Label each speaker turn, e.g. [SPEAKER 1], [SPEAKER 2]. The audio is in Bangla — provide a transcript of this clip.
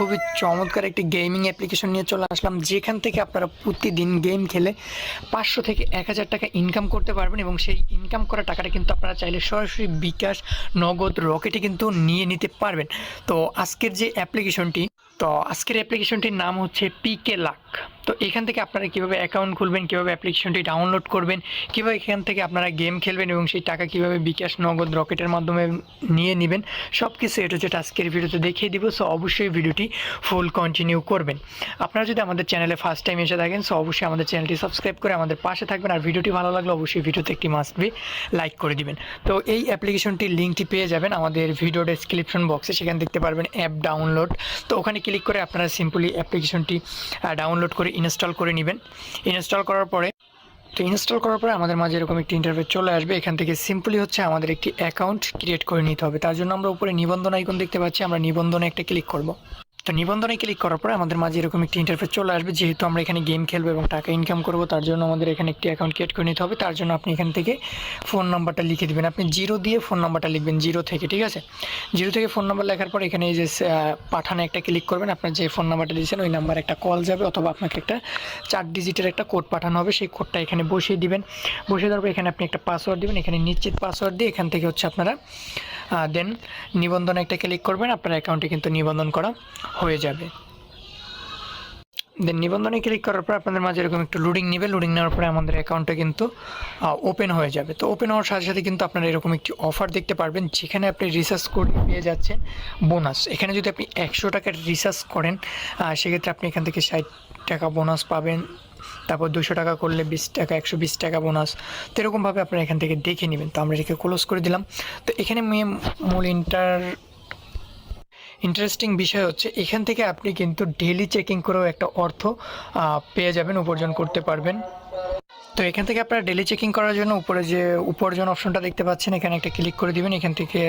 [SPEAKER 1] খুবই চমৎকার একটি গেমিং অ্যাপ্লিকেশন নিয়ে চলে আসলাম, যেখান থেকে আপনারা প্রতিদিন গেম খেলে পাঁচশো থেকে এক হাজার টাকা ইনকাম করতে পারবেন এবং সেই ইনকাম করা টাকাটা কিন্তু আপনারা চাইলে সরাসরি বিকাশ, নগদ রকেটে কিন্তু নিয়ে নিতে পারবেন। তো আজকের যে অ্যাপ্লিকেশনটি তো আজকের অ্যাপ্লিকেশনটির নাম হচ্ছে পিকে লাক তো এখান থেকে আপনারা কীভাবে অ্যাকাউন্ট খুলবেন, কীভাবে অ্যাপ্লিকেশনটি ডাউনলোড করবেন, কীভাবে এখান থেকে আপনারা গেম খেলবেন এবং সেই টাকা কীভাবে বিকাশ নগদ রকেটের মাধ্যমে নিয়ে নেবেন সব কিছু এটা হচ্ছে আজকের ভিডিওতে দেখিয়ে দিব। সো অবশ্যই ভিডিওটি ফুল কন্টিনিউ করবেন। আপনারা যদি আমাদের চ্যানেলে ফার্স্ট টাইম এসে থাকেন সো অবশ্যই আমাদের চ্যানেলটি সাবস্ক্রাইব করে আমাদের পাশে থাকবেন। আর ভিডিওটি ভালো লাগলে অবশ্যই ভিডিওতে একটি মাস্ট বি লাইক করে দিবেন। তো এই অ্যাপ্লিকেশনটির লিঙ্কটি পেয়ে যাবেন আমাদের ভিডিও ডেসক্রিপশন বক্সে সেখানে দেখতে পারবেন অ্যাপ ডাউনলোড তো ওখানে ক্লিক করে আপনারা সিম্পলি অ্যাপ্লিকেশনটি ডাউনলোড করে ইনস্টল করে নেবেন। ইনস্টল করার পরে, তো ইনস্টল করার পরে আমাদের মাঝে এরকম একটি ইন্টারফেস চলে আসবে। এখান থেকে সিম্পলি হচ্ছে আমাদের একটি অ্যাকাউন্ট ক্রিয়েট করে নিতে হবে। তার জন্য আমরা উপরে নিবন্ধন আইকন দেখতে পাচ্ছি। আমরা নিবন্ধনে একটা ক্লিক করব। তো নিবন্ধনে ক্লিক করার পরে আমাদের মাঝে এরকম একটি ইন্টারফেস চলে আসবে। যেহেতু আমরা এখানে গেম খেলব এবং টাকা ইনকাম করব, তার জন্য আমাদের এখানে একটি অ্যাকাউন্ট ক্রিয়েট করে নিতে হবে। তার জন্য আপনি এখান থেকে ফোন নাম্বারটা লিখে দেবেন। আপনি জিরো দিয়ে ফোন নাম্বারটা লিখবেন জিরো থেকে, ঠিক আছে? জিরো থেকে ফোন নাম্বার লেখার পর এখানে এই যে পাঠানে একটা ক্লিক করবেন। আপনার যে ফোন নাম্বারটা দিয়েছেন, ওই নাম্বারে একটা কল যাবে অথবা আপনাকে একটা চার ডিজিটের একটা কোড পাঠানো হবে। সেই কোডটা এখানে বসিয়ে দিবেন। বসিয়ে দেওয়ার পর এখানে আপনি একটা পাসওয়ার্ড দিবেন। এখানে নিশ্চিত পাসওয়ার্ড দিয়ে এখান থেকে হচ্ছে আপনারা দেন নিবন্ধনে একটা ক্লিক করবেন। আপনার অ্যাকাউন্টে কিন্তু নিবন্ধন করা হয়ে যাবে। দেন নিবন্ধনে ক্লিক করার পর আপনাদের মাঝে এরকম একটু লোডিং নেবে। লোডিং নেওয়ার পরে আমাদের অ্যাকাউন্টটা কিন্তু ওপেন হয়ে যাবে। তো ওপেন হওয়ার সাথে সাথে কিন্তু আপনারা এরকম একটি অফার দেখতে পারবেন, যেখানে আপনি রিসার্চ করে পেয়ে যাচ্ছেন বোনাস এখানে যদি আপনি একশো টাকার রিসার্চ করেন সেক্ষেত্রে আপনি এখান থেকে ষাট টাকা বোনাস পাবেন, তারপর দুশো টাকা করলে বিশ টাকা, একশো বিশ টাকা বোনাস তো এরকমভাবে আপনারা এখান থেকে দেখে নেবেন। তো আমরা এটাকে ক্লোজ করে দিলাম। তো এখানে মূল ইন্টার ইন্টারেস্টিং বিষয় হচ্ছে, এখান থেকে আপনি কিন্তু ডেলি চেকিং করেও একটা অর্থ পেয়ে যাবেন, উপার্জন করতে পারবেন। তো এখান থেকে আপনারা ডেলি চেকিং করার জন্য উপরে যে উপার্জন অপশনটা দেখতে পাচ্ছেন, এখানে একটা ক্লিক করে দিবেন, এখান থেকে